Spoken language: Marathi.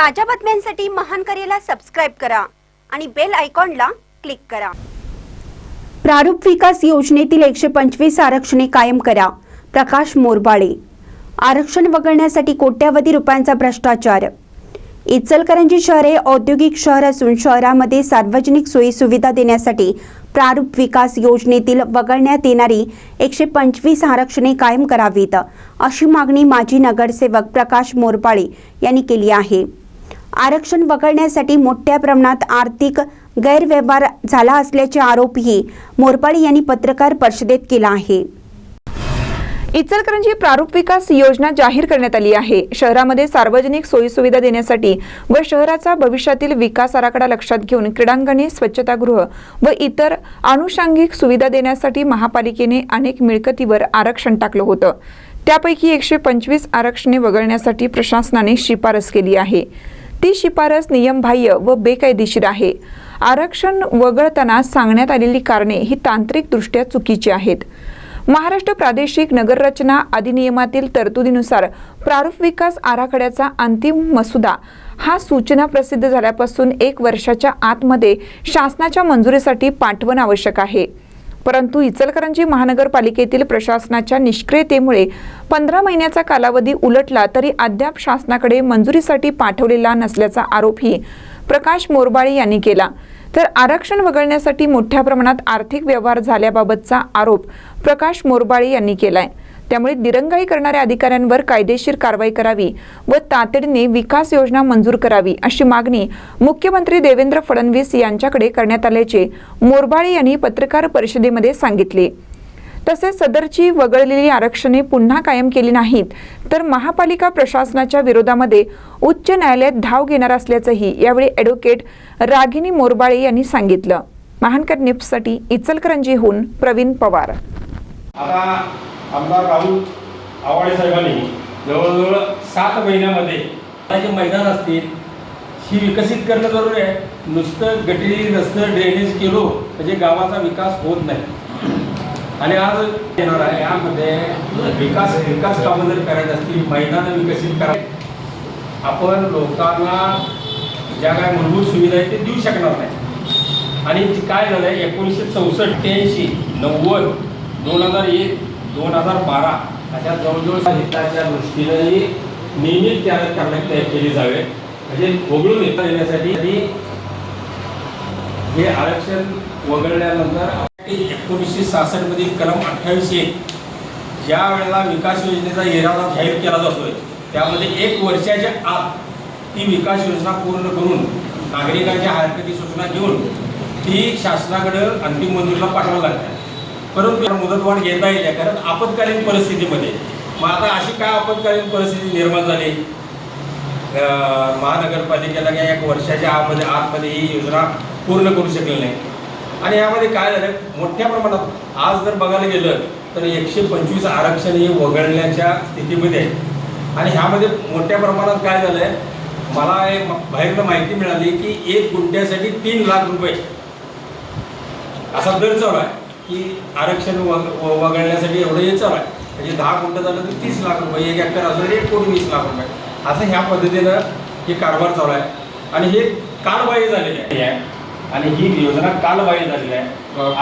ताज्या बातम्यांसाठी महान करेला सबस्क्राईब करा आणि बेल आयकॉनला क्लिक करा. प्रारूप विकास योजनेतील एकशे पंचवीस आरक्षणे कायम करा. प्रकाश मोरबाळे आरक्षण वगळण्यासाठी कोट्यावधी रुपयांचा भ्रष्टाचार. इचलकरंजी शहर हे औद्योगिक शहर असून शहरामध्ये सार्वजनिक सोयीसुविधा देण्यासाठी प्रारूप विकास योजनेतील वगळण्यात येणारी एकशे पंचवीस आरक्षणे कायम करावीत अशी मागणी माजी नगरसेवक प्रकाश मोरपाळे यांनी केली आहे. आरक्षण वगळण्यासाठी मोठ्या प्रमाणात आर्थिक गैरव्यवहार झाला असल्याचे आरोपही मोरपाळे यांनी पत्रकार परिषदेत केला आहे. इचलकरंजी प्रारूप विकास योजना जाहीर करण्यात आली आहे. शहरामध्ये सार्वजनिक सोयीसुविधा देण्यासाठी व शहराचा भविष्यातील विकास आराखडा लक्षात घेऊन क्रीडांगणे स्वच्छतागृह व इतर आनुषंगिक सुविधा देण्यासाठी महापालिकेने अनेक मिळकतीवर आरक्षण टाकलं होतं. त्यापैकी एकशे पंचवीस आरक्षणे वगळण्यासाठी प्रशासनाने शिफारस केली आहे. ती शिफारस नियमबाह्य व बेकायदेशीर आहे. आरक्षण वगळताना सांगण्यात आलेली कारणे ही तांत्रिकदृष्ट्या चुकीची आहेत. महाराष्ट्र प्रादेशिक नगररचना अधिनियमातील तरतुदीनुसार प्रारूप विकास आराखड्याचा अंतिम मसुदा हा सूचना प्रसिद्ध झाल्यापासून एक वर्षाच्या आतमध्ये शासनाच्या मंजुरीसाठी पाठवण आवश्यक आहे. परंतु इचलकरंजी महानगरपालिकेतील प्रशासनाच्या निष्क्रियतेमुळे पंधरा महिन्याचा कालावधी उलटला तरी अद्याप शासनाकडे मंजुरीसाठी पाठवलेला नसल्याचा आरोपही प्रकाश मोरबाळे यांनी केला. तर आरक्षण वगळण्यासाठी मोठ्या प्रमाणात आर्थिक व्यवहार झाल्याबाबतचा आरोप प्रकाश मोरबाळे यांनी केलाय. त्यामुळे दिरंगाई करणाऱ्या अधिकाऱ्यांवर कायदेशीर कारवाई करावी व तातडीने विकास योजना मंजूर करावी अशी मागणी मुख्यमंत्री देवेंद्र फडणवीस यांच्याकडे करण्यात आल्याचे मोरबाळे यांनी पत्रकार परिषदेमध्ये सांगितले. तसेच सदरची वगळलेली आरक्षणे पुन्हा कायम केली नाहीत तर महापालिका प्रशासनाच्या विरोधामध्ये उच्च न्यायालयात धाव घेणार असल्याचंही यावेळी ॲडव्होकेट रागिनी मोरबाळे यांनी सांगितलं. महानकर निप्ससाठी इचलकरंजीहून प्रवीण पवार. आता आमदार राहुल आवाडे साहेबांनी जवळजवळ सात महिन्यामध्ये जे मैदान असतील ही विकसित करणं जरुरी आहे. नुसतं गटरी रस्तं ड्रेनेज केलो म्हणजे गावाचा विकास होत नाही. आणि आज येणार आहे यामध्ये विकास विकास कामं जर करायचं असतील मैदानं विकसित करायची आपण लोकांना ज्या काय मूलभूत सुविधा आहेत ते देऊ शकणार नाही. आणि काय झालं आहे एकोणीसशे चौसष्ट ऐंशी नव्वद दोन हजार एक दोन हजार बारा अशा जवळजवळ हिताच्या दृष्टीनेही नियमित त्या करण्यात तयार केली जावे. म्हणजे वगळून येता येण्यासाठी आणि हे आरक्षण वगळल्यानंतर एकोणीसशे सहासष्ट मधील कलम अठ्ठावीस एक ज्या वेळेला विकास योजनेचा इरादा जाहीर केला जातोय त्यामध्ये एक वर्षाच्या आत ती विकास योजना पूर्ण करून नागरिकांच्या हरकती सूचना घेऊन ती शासनाकडं अंतिम मंजुरीला पाठवावी लागते परंतु मुदतवाढ घेता येईल कारण आपत्कालीन परिस्थितीमध्ये. मग आता अशी काय आपत्कालीन परिस्थिती निर्माण झाली? महानगरपालिकेला काय एक वर्षाच्या आतमध्ये आतमध्ये ही योजना पूर्ण करू शकली नाही. आणि यामध्ये काय झालं? मोठ्या प्रमाणात आज जर बघायला गेलं तर एकशे पंचवीस आरक्षण हे वगळण्याच्या स्थितीमध्ये आहे आणि ह्यामध्ये मोठ्या प्रमाणात काय झालं आहे मला एक बाहेरनं माहिती मिळाली की एक गुंठ्यासाठी तीन लाख रुपये. असा दर चालू आहे. की आरक्षण वग वगळण्यासाठी एवढं हे चालू. आहे म्हणजे दहा गुंठ झालं तर तीस लाख रुपये एक एकर असलं तर एक कोटी वीस लाख रुपये. असं ह्या पद्धतीनं हे कारभार चालू आहे. आणि हे कालबाह्य झालेले आहे. आणि ही योजना कालबाह्य झालेली आहे.